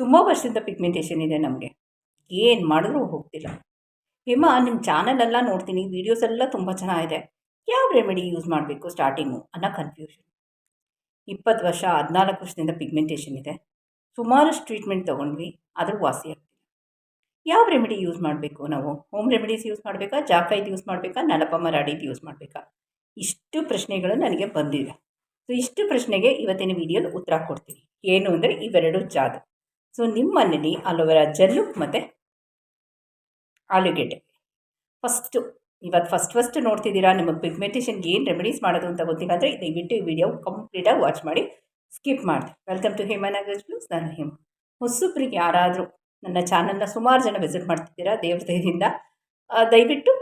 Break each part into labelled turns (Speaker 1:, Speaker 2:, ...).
Speaker 1: ತುಂಬ ವರ್ಷದಿಂದ ಪಿಗ್ಮೆಂಟೇಷನ್ ಇದೆ ನಮಗೆ. ಏನು ಮಾಡಿದ್ರೂ ಹೋಗ್ತಿಲ್ಲ. ಹೇಮಾ ನಿಮ್ಮ ಚಾನಲೆಲ್ಲ ನೋಡ್ತೀನಿ ವೀಡಿಯೋಸ್ ಎಲ್ಲ ತುಂಬ ಚೆನ್ನಾಗಿದೆ. ಯಾವ ರೆಮಿಡಿ ಯೂಸ್ ಮಾಡಬೇಕು ಸ್ಟಾರ್ಟಿಂಗು ಅನ್ನೋ ಕನ್ಫ್ಯೂಷನ್ ಇಪ್ಪತ್ತು ವರ್ಷ, ಹದಿನಾಲ್ಕು ವರ್ಷದಿಂದ ಪಿಗ್ಮೆಂಟೇಷನ್ ಇದೆ. ಸುಮಾರಷ್ಟು ಟ್ರೀಟ್ಮೆಂಟ್ ತೊಗೊಂಡ್ವಿ, ಆದರೂ ವಾಸಿ ಆಗ್ತಿಲ್ಲ. ಯಾವ ರೆಮಿಡಿ ಯೂಸ್ ಮಾಡಬೇಕು ನಾವು? ಹೋಮ್ ರೆಮಿಡೀಸ್ ಯೂಸ್ ಮಾಡಬೇಕಾ ಜಾಕೈದು ಯೂಸ್ ಮಾಡಬೇಕಾ ನಲಪ ಮರಾಡಿದು ಯೂಸ್ ಮಾಡಬೇಕಾ? ಇಷ್ಟು ಪ್ರಶ್ನೆಗಳು ನನಗೆ ಬಂದಿದೆ ಸೊ ಇಷ್ಟು ಪ್ರಶ್ನೆಗೆ ಇವತ್ತಿನ ವೀಡಿಯೋಲಿ ಉತ್ತರ ಕೊಡ್ತೀನಿ. ಏನು ಅಂದರೆ ಇವೆರಡು ಜಾದು ಸೊ ನಿಮ್ಮ ಮನೇಲಿ ಅಲೋವೆರಾ ಜೆಲ್ಲು ಮತ್ತು ಆಲೂಗೆಡ್ಡೆ ಫಸ್ಟು ಇವತ್ತು ಫಸ್ಟ್ ಫಸ್ಟ್ ನೋಡ್ತಿದ್ದೀರಾ? ನಿಮಗೆ ಪಿಗ್ಮೆಂಟೇಷನ್ಗೆ ಏನು ರೆಮಿಡೀಸ್ ಮಾಡೋದು ಅಂತ ಗೊತ್ತಿಲ್ಲ ಅಂದರೆ ದಯವಿಟ್ಟು ಈ ವಿಡಿಯೋ ಕಂಪ್ಲೀಟಾಗಿ ವಾಚ್ ಮಾಡಿ. ಸ್ಕಿಪ್ ಮಾಡಿ ವೆಲ್ಕಮ್ ಟು ಹೇಮನಗರ್ ಪ್ಲೂಸ್ ನಾನು ಹೇಮ. ಹೊಸಬ್ರಿಗೆ ಯಾರಾದರೂ ನನ್ನ ಚಾನಲ್ನ ಸುಮಾರು ಜನ ವಿಸಿಟ್ ಮಾಡ್ತಿದ್ದೀರಾ? ದೇವ್ರದಯದಿಂದ ದಯವಿಟ್ಟು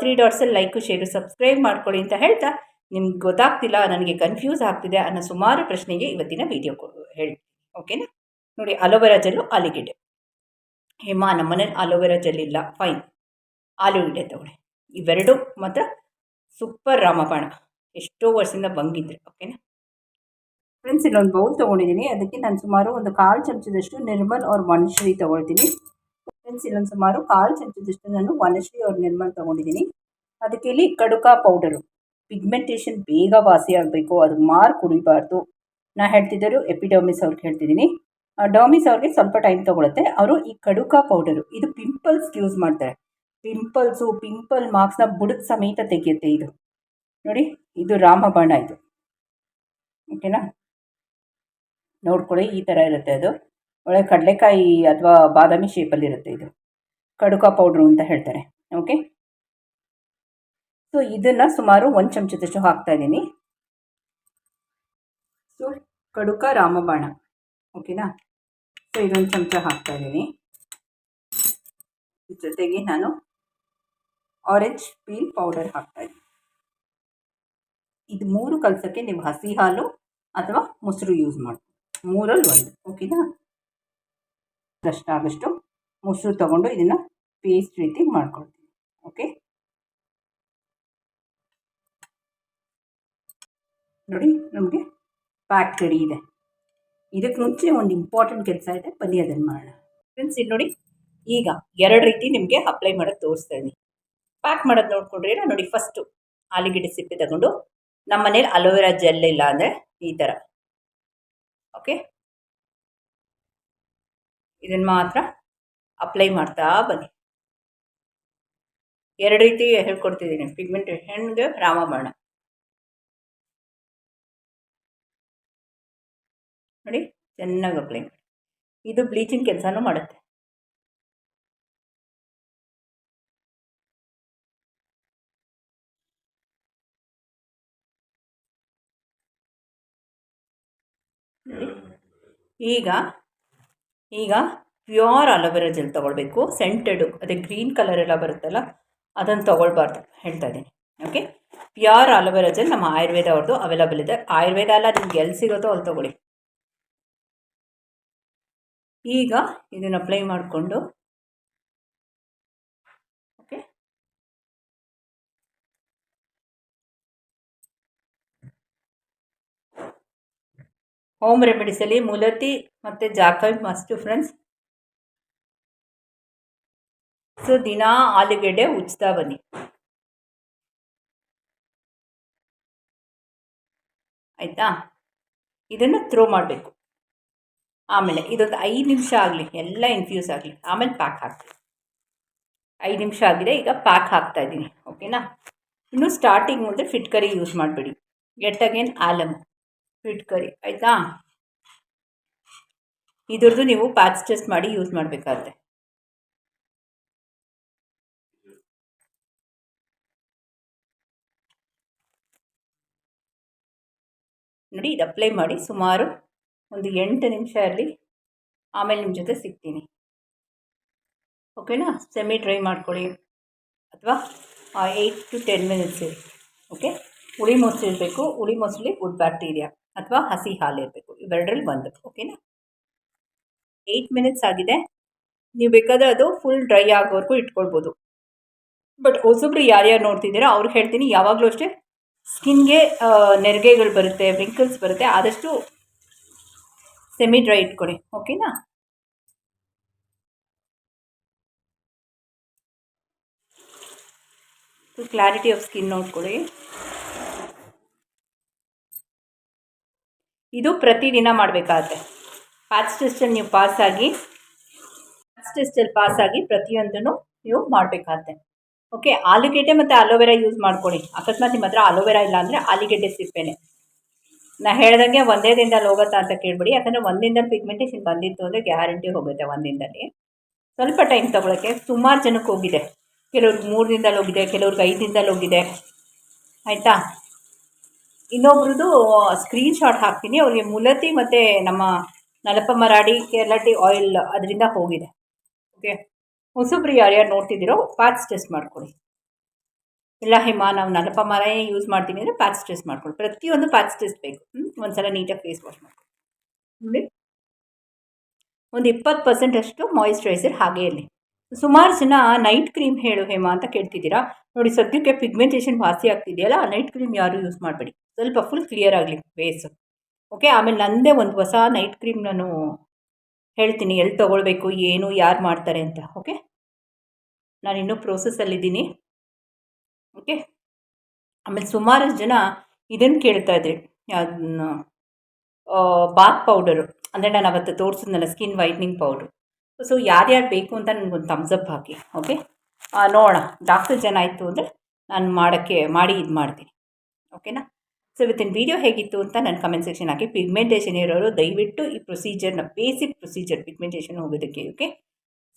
Speaker 1: ತ್ರೀ ಡಾಟ್ಸಲ್ಲಿ ಲೈಕು ಶೇರು ಸಬ್ಸ್ಕ್ರೈಬ್ ಮಾಡ್ಕೊಳ್ಳಿ ಅಂತ ಹೇಳ್ತಾ ನಿಮ್ಗೆ ಗೊತ್ತಾಗ್ತಿಲ್ಲ, ನನಗೆ ಕನ್ಫ್ಯೂಸ್ ಆಗ್ತಿದೆ ಅನ್ನೋ ಸುಮಾರು ಪ್ರಶ್ನೆಗೆ ಇವತ್ತಿನ ವೀಡಿಯೋ ಹೇಳ್ತೀನಿ. ಓಕೆನಾ ನೋಡಿ ಅಲೋವೆರಾ ಜೆಲ್ಲು ಆಲೂಗೆಡ್ಡೆ. ಹೇಮಾ ನಮ್ಮ ಮನೇಲಿ ಅಲೋವೆರಾ ಜೆಲ್ ಇಲ್ಲ. ಫೈನ್ ಆಲೂಗೆಡ್ಡೆ ತಗೊಳ್ಳಿ. ಇವೆರಡು ಮಾತ್ರ ಸೂಪರ್ ರಾಮಬಾಣ. ಎಷ್ಟೋ ವರ್ಷದಿಂದ ಬಂಗಿದ್ರು ಓಕೆನಾ ಫ್ರೆಂಡ್ಸ್ ಇಲ್ಲೊಂದು ಬೌಲ್ ತೊಗೊಂಡಿದ್ದೀನಿ. ಅದಕ್ಕೆ ನಾನು ಸುಮಾರು ಒಂದು ಕಾಲು ಚಮಚದಷ್ಟು ನಿರ್ಮಲ್ ಅವ್ರ ವನಶ್ರೀ ತೊಗೊಳ್ತೀನಿ. ಫ್ರೆಂಡ್ಸ್ ಇಲ್ಲೊಂದು ಸುಮಾರು ಕಾಲು ಚಮಚದಷ್ಟು ನಾನು ವನಶ್ರೀ ಅವ್ರ ನಿರ್ಮಲ್ ತೊಗೊಂಡಿದ್ದೀನಿ. ಅದಕ್ಕೆ ಇಲ್ಲಿ ಕಡುಕ ಪೌಡರು ಪಿಗ್ಮೆಂಟೇಷನ್ ಬೇಗ ವಾಸಿ ಆಗಬೇಕು. ಅದು ಮಾರು ಕುಡಿಬಾರ್ದು ನಾ ಹೇಳ್ತಿದ್ದರು ಎಪಿಡರ್ಮಿಸ್ ಅವ್ರಿಗೆ ಹೇಳ್ತಿದ್ದೀನಿ. ಡರ್ಮಿಸ್ ಅವ್ರಿಗೆ ಸ್ವಲ್ಪ ಟೈಮ್ ತೊಗೊಳುತ್ತೆ. ಅವರು ಈ ಕಡುಕ ಪೌಡರು ಇದು ಪಿಂಪಲ್ಸ್ಗೆ ಯೂಸ್ ಮಾಡ್ತಾರೆ. ಪಿಂಪಲ್ಸು ಪಿಂಪಲ್ ಮಾರ್ಕ್ಸ್ನ ಬುಡದ ಸಮೇತ ತೆಗೆಯುತ್ತೆ ಇದು. ನೋಡಿ, ಇದು ರಾಮಬಾಣ ಇದು. ಓಕೆನಾ ನೋಡ್ಕೊಳ್ಳಿ, ಈ ಥರ ಇರುತ್ತೆ ಅದು. ಒಳ್ಳೆ ಕಡಲೆಕಾಯಿ ಅಥವಾ ಬಾದಾಮಿ ಶೇಪಲ್ಲಿ ಇರುತ್ತೆ ಇದು. ಕಡುಕ ಪೌಡ್ರು ಅಂತ ಹೇಳ್ತಾರೆ. ಓಕೆ ಸೊ ಇದನ್ನು ಸುಮಾರು ಒಂದು ಚಮಚದಷ್ಟು ಹಾಕ್ತಾ ಇದ್ದೀನಿ. ಸೊ ಕಡುಕ ರಾಮಬಾಣ. ಓಕೆನಾ? ಸೊ ಇದೊಂದು ಚಮಚ ಹಾಕ್ತಾ ಇದ್ದೀನಿ. ಜೊತೆಗೆ ನಾನು ಆರೆಂಜ್ ಪೀಲ್ ಪೌಡರ್ ಹಾಕ್ತಾ ಇದ್ದೀನಿ. ಇದು ಮೂರು ಕಲಸಕ್ಕೆ ನೀವು ಹಸಿ ಹಾಲು ಅಥವಾ ಮೊಸರು ಯೂಸ್ ಮಾಡಿ, ಮೂರಲ್ಲಿ ಒಂದು, ಓಕೆನಾ? ಅಷ್ಟಾಗಷ್ಟು ಮೊಸರು ತಗೊಂಡು ಇದನ್ನು ಪೇಸ್ಟ್ ರೀತಿ ಮಾಡ್ಕೊಳ್ತೀನಿ, ಓಕೆ? ನೋಡಿ, ನಮಗೆ ಪ್ಯಾಕ್ ರೆಡಿ ಇದೆ. ಇದಕ್ಕೆ ಮುಂಚೆ ಒಂದು ಇಂಪಾರ್ಟೆಂಟ್ ಕೆಲಸ ಇದೆ, ಬನ್ನಿ ಅದನ್ನು ಮಾಡೋಣ. ಫ್ರೆಂಡ್ಸ್ ಇಲ್ಲಿ ನೋಡಿ, ಈಗ ಎರಡು ರೀತಿ ನಿಮಗೆ ಅಪ್ಲೈ ಮಾಡೋದು ತೋರಿಸ್ತಾ ಇದ್ದೀನಿ. ಪ್ಯಾಕ್ ಮಾಡೋದು ನೋಡ್ಕೊಂಡ್ರೆ ನೋಡಿ ಫಸ್ಟು ಆಲೂಗೆಡ್ಡೆ ಸಿಪ್ಪೆ ತಗೊಂಡು ನಮ್ಮ ಮನೇಲಿ ಅಲೋವೆರಾ ಜೆಲ್ ಇಲ್ಲ ಅಂದರೆ ಈ ಥರ ಓಕೆ ಇದನ್ನು ಮಾತ್ರ ಅಪ್ಲೈ ಮಾಡ್ತಾ ಬನ್ನಿ. ಎರಡು ರೀತಿ ಹೇಳ್ಕೊಡ್ತಿದ್ದೀನಿ ಪಿಗ್ಮೆಂಟೇಷನ್ಗೆ ರಾಮಬಾಣ. ನೋಡಿ, ಚೆನ್ನಾಗಿ ಅಪ್ಲೈ ಇದು ಬ್ಲೀಚಿಂಗ್ ಕೆಲಸನೂ ಮಾಡುತ್ತೆ. ಈಗ ಈಗ ಪ್ಯೂರ್ ಅಲೋವೆರಾ ಜೆಲ್ ತೊಗೊಳ್ಬೇಕು ಸೆಂಟೆಡು ಅದೇ ಗ್ರೀನ್ ಕಲರ್ ಎಲ್ಲ ಬರುತ್ತಲ್ಲ, ಅದನ್ನು ತೊಗೊಳ್ಬಾರ್ದು ಹೇಳ್ತಾ ಇದ್ದೀನಿ. ಓಕೆ ಪ್ಯೂರ್ ಅಲೋವೆರಾ ಜೆಲ್ ನಮ್ಮ ಆಯುರ್ವೇದ ಅವ್ರದ್ದು ಅವೈಲಬಲ್ ಇದೆ. ಆಯುರ್ವೇದ ಎಲ್ಲ ನಿಮ್ಗೆ ಎಲ್ಲಿ ಸಿಗುತ್ತೋ ಅಲ್ಲಿ ತೊಗೊಳ್ಳಿ. ಈಗ ಇದನ್ನು ಅಪ್ಲೈ ಮಾಡಿಕೊಂಡು ಓಕೆ ಹೋಮ್ ರೆಮಿಡಿಸಲ್ಲಿ ಮುಲತಿ ಮತ್ತು ಜಾಕೈ ಮಸ್ಟು ಫ್ರೆಂಡ್ಸ್ ಸೊ ದಿನ ಆಲೂಗೆಡ್ಡೆ ಉಜ್ತಾ ಬನ್ನಿ. ಆಯಿತಾ? ಇದನ್ನು ಥ್ರೋ ಮಾಡಬೇಕು. ಆಮೇಲೆ ಇದೊಂದು ಐದು ನಿಮಿಷ ಆಗಲಿ, ಎಲ್ಲ ಇನ್ಫ್ಯೂಸ್ ಆಗಲಿ, ಆಮೇಲೆ ಪ್ಯಾಕ್ ಹಾಕ್ತೀನಿ. ಐದು ನಿಮಿಷ ಆಗಿದೆ, ಈಗ ಪ್ಯಾಕ್ ಹಾಕ್ತಾ ಇದ್ದೀನಿ ಓಕೆನಾ ಇನ್ನು ಸ್ಟಾರ್ಟಿಂಗ್ ಮುಂದೆ ಫಿಟ್ ಕರಿ ಯೂಸ್ ಮಾಡಿಬಿಡಿ. ಗೆಟ್ ಅಗೇನ್ ಆಲಮ್ ಫಿಟ್ ಕರಿ ಆಯಿತಾ? ಇದ್ರದ್ದು ನೀವು ಪ್ಯಾಚ್ ಟೆಸ್ಟ್ ಮಾಡಿ ಯೂಸ್ ಮಾಡಬೇಕಾದ್ರೆ ನೋಡಿ, ಇದು ಅಪ್ಲೈ ಮಾಡಿ ಸುಮಾರು ಒಂದು ಎಂಟು ನಿಮಿಷ ಇರಲಿ. ಆಮೇಲೆ ನಿಮ್ಮ ಜೊತೆ ಸಿಗ್ತೀನಿ. ಓಕೆನಾ? ಸೆಮಿ ಡ್ರೈ ಮಾಡ್ಕೊಳ್ಳಿ. ಅಥವಾ ಏಯ್ಟ್ ಟು ಟೆನ್ ಮಿನಿಟ್ಸ್ ಇರಿ. ಓಕೆ? ಹುಳಿ ಮೊಸರು ಇರಬೇಕು. ಹುಳಿ ಮೊಸರಲ್ಲಿ ಗುಡ್ ಬ್ಯಾಕ್ಟೀರಿಯಾ ಅಥವಾ ಹಸಿ ಹಾಲು ಇರಬೇಕು. ಇವೆರಡರಲ್ಲಿ ಒಂದು. ಓಕೆನಾ? ಏಯ್ಟ್ ಮಿನಿಟ್ಸ್ ಆಗಿದೆ. ನೀವು ಬೇಕಾದರೆ ಅದು ಫುಲ್ ಡ್ರೈ ಆಗೋವರೆಗೂ ಇಟ್ಕೊಳ್ಬೋದು. ಬಟ್ ಹೊಸಬ್ರು ಯಾರ್ಯಾರು ನೋಡ್ತಿದ್ದೀರಾ ಅವ್ರಿಗೆ ಹೇಳ್ತೀನಿ. ಯಾವಾಗಲೂ ಅಷ್ಟೇ, ಸ್ಕಿನ್ಗೆ ನೆರಿಗೆಗಳು ಬರುತ್ತೆ ವ್ರಿಂಕಲ್ಸ್ ಬರುತ್ತೆ. ಆದಷ್ಟು ಸೆಮಿ ಡ್ರೈ ಕೊಡಿ ಓಕೆನಾ ಕ್ಲಾರಿಟಿ ಆಫ್ ಸ್ಕಿನ್ ನೋಡ್ಕೊಳ್ಳಿ ಇದು ಪ್ರತಿದಿನ ಮಾಡಬೇಕಾಗತ್ತೆ ಪ್ಯಾಚ್ ಟೆಸ್ಟಲ್ಲಿ ನೀವು ಪಾಸಾಗಿ ಪ್ಯಾಚ್ ಟೆಸ್ಟಲ್ಲಿ ಪಾಸಾಗಿ ಪ್ರತಿಯೊಂದನ್ನು ನೀವು ಮಾಡಬೇಕಾಗತ್ತೆ ಓಕೆ ಆಲೂಗೆಡ್ಡೆ ಮತ್ತು ಅಲೋವೆರಾ ಯೂಸ್ ಮಾಡ್ಕೊಳ್ಳಿ ಅಕಸ್ಮಾತ್ ನಿಮ್ಮ ಹತ್ರ ಅಲೋವೆರಾ ಇಲ್ಲ ಅಂದರೆ ಆಲೂಗೆಡ್ಡೆ ಸಿಪ್ಪೆನೆ ನಾ ಹೇಳ್ದಂಗೆ ಒಂದೇ ದಿನದಲ್ಲಿ ಹೋಗುತ್ತಾ ಅಂತ ಕೇಳ್ಬಿಡಿ. ಯಾಕಂದರೆ ಒಂದಿಂದ ಪಿಗ್ಮೆಂಟೇಷನ್ ಬಂದಿತ್ತು ಅಂದರೆ ಗ್ಯಾರಂಟಿ ಹೋಗುತ್ತೆ ಒಂದಿನದಲ್ಲಿ ಸ್ವಲ್ಪ ಟೈಮ್ ತೊಗೊಳಕ್ಕೆ ಸುಮಾರು ಜನಕ್ಕೆ ಹೋಗಿದೆ. ಕೆಲವ್ರಿಗೆ ಮೂರು ದಿನದಲ್ಲಿ ಹೋಗಿದೆ ಕೆಲವ್ರಿಗೆ ಐದು ದಿನದಲ್ಲಿ ಹೋಗಿದೆ ಆಯಿತಾ? ಇನ್ನೊಬ್ರದ್ದು ಸ್ಕ್ರೀನ್ ಶಾಟ್ ಹಾಕ್ತೀನಿ. ಅವ್ರಿಗೆ ಮುಲತಿ ಮತ್ತು ನಮ್ಮ ನಲಪ ಮರಾಡಿ ಕೇರಳ ಟೀ ಆಯಿಲ್ ಅದರಿಂದ ಹೋಗಿದೆ. ಓಕೆ ಹೊಸಬ್ರು ಯಾರ್ಯಾರು ನೋಡ್ತಿದ್ದೀರೋ ಪ್ಯಾಚ್ ಟೆಸ್ಟ್ ಮಾಡ್ಕೊಳ್ಳಿ. ಇಲ್ಲ ಹಿಮ, ನಾವು ನಲಪ ಮರ ಯೂಸ್ ಮಾಡ್ತೀನಿ ಅಂದರೆ ಪ್ಯಾಚ್ ಟೆಸ್ಟ್ ಮಾಡ್ಕೊಳ್ಳಿ ಪ್ರತಿಯೊಂದು ಪ್ಯಾಚ್ ಟೆಸ್ಟ್ ಬೇಕು. ಒಂದು ಸಲ ನೀಟಾಗಿ ಫೇಸ್ ವಾಶ್ ಮಾಡ್ಕೊಳ್ಳಿ ನೋಡಿ. ಒಂದು ಇಪ್ಪತ್ತು ಪರ್ಸೆಂಟ್ ಅಷ್ಟು ಮಾಯಿಶ್ಚರೈಸರ್ ಹಾಗೇ ಇರಲಿ. ಸುಮಾರು ಜನ ನೈಟ್ ಕ್ರೀಮ್ ಹೇಳು ಹೇಮಾ ಅಂತ ಕೇಳ್ತಿದ್ದೀರಾ? ನೋಡಿ, ಸದ್ಯಕ್ಕೆ ಪಿಗ್ಮೆಂಟೇಷನ್ ವಾಸಿ ಆಗ್ತಿದೆಯಲ್ಲ, ಆ ನೈಟ್ ಕ್ರೀಮ್ ಯಾರು ಯೂಸ್ ಮಾಡಬೇಡಿ. ಸ್ವಲ್ಪ ಫುಲ್ ಕ್ಲಿಯರ್ ಆಗಲಿ ಫೇಸ್ ಓಕೆ ಆಮೇಲೆ ನನ್ನದೇ ಒಂದು ಹೊಸ ನೈಟ್ ಕ್ರೀಮ್ ನಾನು ಹೇಳ್ತೀನಿ ಎಲ್ಲಿ ತೊಗೊಳ್ಬೇಕು, ಏನು, ಯಾರು ಮಾಡ್ತಾರೆ ಅಂತ ಓಕೆ ನಾನು ಇನ್ನೂ ಪ್ರೋಸೆಸ್ಸಲ್ಲಿದ್ದೀನಿ ಓಕೆ? ಆಮೇಲೆ ಸುಮಾರು ಜನ ಇದನ್ನು ಕೇಳ್ತಾ ಇದ್ರಿ. ಬಾತ್ ಪೌಡರು ಅಂದರೆ ನಾನು ಅವತ್ತು ತೋರಿಸಿದ್ನಲ್ಲ ಸ್ಕಿನ್ ವೈಟ್ನಿಂಗ್ ಪೌಡ್ರು ಸೊ ಯಾರ್ಯಾರು ಬೇಕು ಅಂತ ನನಗೊಂದು ತಮ್ಸಪ್ ಹಾಕಿ, ಓಕೆ? ನೋಡೋಣ. ಡಾಕ್ಟರ್ ಜನ ಆಯಿತು ಅಂದರೆ ನಾನು ಮಾಡೋಕ್ಕೆ, ಮಾಡಿ ಇದು ಮಾಡ್ತೀನಿ. ಓಕೆನಾ? ಸೊ ಇವತ್ತಿನ ವೀಡಿಯೋ ಹೇಗಿತ್ತು ಅಂತ ನಾನು ಕಮೆಂಟ್ ಸೆಕ್ಷನ್ ಹಾಕಿ. ಪಿಗ್ಮೆಂಟೇಷನ್ ಇರೋರು ದಯವಿಟ್ಟು ಈ ಪ್ರೊಸೀಜರ್ನ ಬೇಸಿಕ್ ಪ್ರೊಸೀಜರ್ ಪಿಗ್ಮೆಂಟೇಷನ್ ಹೋಗೋದಕ್ಕೆ, ಓಕೆ?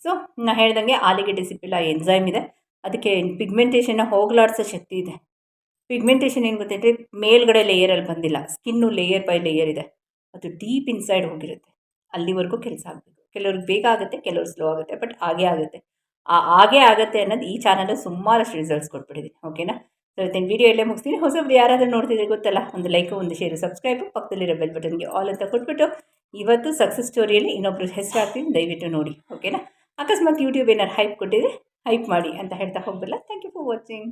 Speaker 1: ಸೊ ನಾನು ಹೇಳ್ದಂಗೆ ಆಲಿಗೆ ಸಿಪ್ಪಿಲ್ಲ ಎನ್ಸೈಮ್ ಇದೆ. ಅದಕ್ಕೆ ಪಿಗ್ಮೆಂಟೇಷನ್ನ ಹೋಗಲಾಡಿಸೋ ಶಕ್ತಿ ಇದೆ. ಪಿಗ್ಮೆಂಟೇಷನ್ ಏನು ಗೊತ್ತಂದರೆ ಮೇಲ್ಗಡೆ ಲೇಯರಲ್ಲಿ ಬಂದಿಲ್ಲ. ಸ್ಕಿನ್ನು ಲೇಯರ್ ಬೈ ಲೇಯರ್ ಇದೆ. ಅದು ಡೀಪ್ ಇನ್ಸೈಡ್ ಹೋಗಿರುತ್ತೆ. ಅಲ್ಲಿವರೆಗೂ ಕೆಲಸ ಆಗಬೇಕು. ಕೆಲವ್ರಿಗೆ ಬೇಗ ಆಗುತ್ತೆ, ಕೆಲವ್ರು ಸ್ಲೋ ಆಗುತ್ತೆ ಬಟ್ ಹಾಗೇ ಆಗುತ್ತೆ. ಆ ಹಾಗೇ ಆಗುತ್ತೆ ಅನ್ನೋದು ಈ ಚಾನಲ್ ಸುಮಾರಷ್ಟು ರಿಸಲ್ಟ್ಸ್ ಕೊಟ್ಬಿಟ್ಟಿದೆ. ಓಕೆನಾ ಸೊ ಇವತ್ತಿನ ವೀಡಿಯೋ ಎಲ್ಲೇ ಮುಗಿಸ್ತೀನಿ. ಹೊಸಬ್ರು ಯಾರಾದರೂ ನೋಡ್ತಿದ್ರೆ ಗೊತ್ತಲ್ಲ, ಒಂದು ಲೈಕು ಒಂದು ಶೇರು ಸಬ್ಸ್ಕ್ರೈಬು ಪಕ್ಕದಲ್ಲಿರೋ ಬೆಲ್ ಬಟನ್ಗೆ ಆಲ್ ಅಂತ ಕೊಟ್ಬಿಟ್ಟು ಇವತ್ತು ಸಕ್ಸಸ್ ಸ್ಟೋರಿಯಲ್ಲಿ ಇನ್ನೊಬ್ರು ಹೆಸರು ಹಾಕ್ತೀನಿ ದಯವಿಟ್ಟು ನೋಡಿ. ಓಕೆನಾ ಅಕಸ್ಮಾತ್ ಯೂಟ್ಯೂಬ್ ಏನಾರು ಹೈಪ್ ಕೊಟ್ಟಿದ್ರೆ ಹೈಪ್ ಮಾಡಿ ಅಂತ ಹೇಳ್ತಾ ಹೋಗಬಲ್ಲ ಥ್ಯಾಂಕ್ ಯು ಫಾರ್ ವಾಚಿಂಗ್